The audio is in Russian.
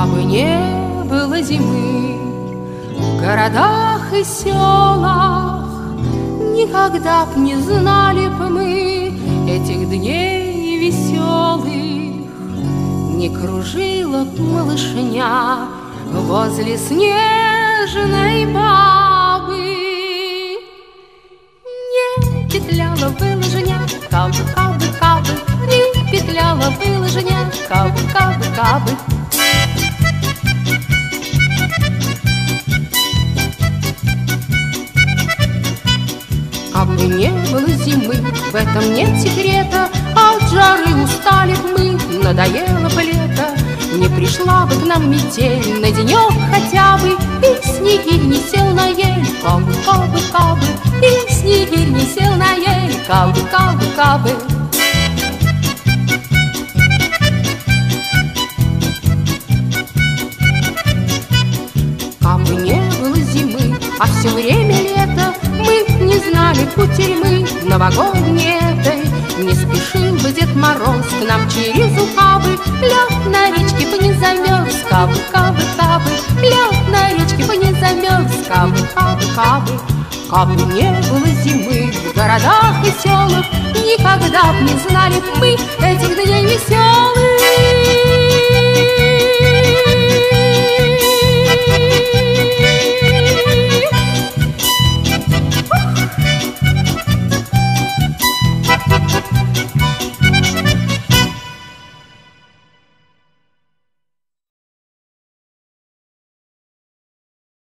Кабы не было зимы в городах и селах, Никогда б не знали б мы этих дней веселых. Не кружила б малышня возле снежной бабы. Не петляла бы лыжня, кабы, кабы, кабы, Не петляла бы лыжня, кабы, кабы, кабы. Кабы не было зимы, в этом нет секрета, От жары устали б мы, надоело бы лето, Не пришла бы к нам метель. На денек хотя бы, И снегирь не сел на ель, кабы, кабы, кабы, И снегирь не сел на ель, кабы, кабы, кабы. Кабы не было зимы, а все время лето, Мы знали кутерьмы новогодней этой. Не спешил бы Дед Мороз к нам через ухабы, Лед на речке бы не замерз, кабы, кабы, кабы, Лед на речке бы не замерз, кабы, кабы, кабы. Кабы не было зимы в городах и селах, Никогда б не знали мы этих дней веселых.